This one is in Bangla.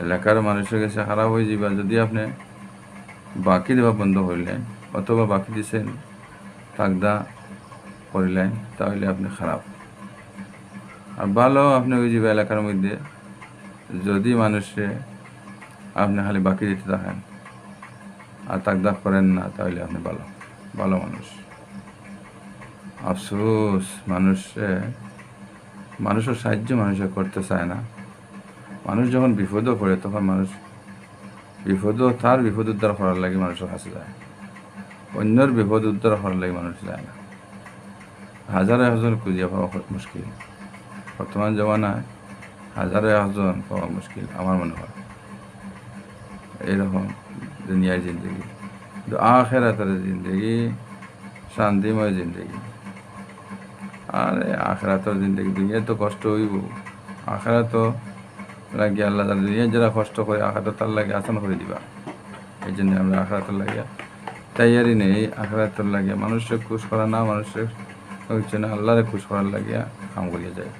এলাকার মানুষের কাছে খারাপ হয়ে যাবা যদি আপনি বাকি দেওয়া বন্ধ করলেন অথবা বাকি দিছেন তাকদা করলেন, তাহলে আপনি খারাপ। আর ভালো আপনি ওই যাবে এলাকার মধ্যে। যদি মানুষে আপনি খালি বাকি দিতে থাকেন আর তাকদা করেন না, তাহলে আপনি ভালো ভালো মানুষ। আফসোস, মানুষে, মানুষের সাহায্য মানুষে করতে চায় না। মানুষ যখন বিপদও পড়ে, তখন মানুষ বিপদও তার বিপদ উদ্ধার করার লাগে মানুষের কাছে যায়। অন্যের বিপদ উদ্ধার করার লাগে মানুষ যায় না। হাজারে হাজার খুঁজিয়া পাওয়া মুশকিল। বর্তমান জমানায় হাজারে হাজার পাওয়া মুশকিল, আমার মনে হয়। এইরকম দুনিয়ার জিন্দগি। কিন্তু আখেরাতের জিন্দগি, শান্তিময় জিন্দগি। আর আখেরাতের জিন্দগি দুনিয়া তো কষ্ট হইব। আখেরা তো লাগে আল্লাহ তালা দুনিয়া যারা কষ্ট করে আখেরা তার লাগে আসান করে দিবা, এই জন্য আমরা আখারাতার লাগিয়া তাইয়ারি নেই। আখারাতার লাগিয়া মানুষের খুশ করা না, মানুষের হচ্ছে না, আল্লাহরে খুশ করার লাগিয়া কাম করিয়া যায়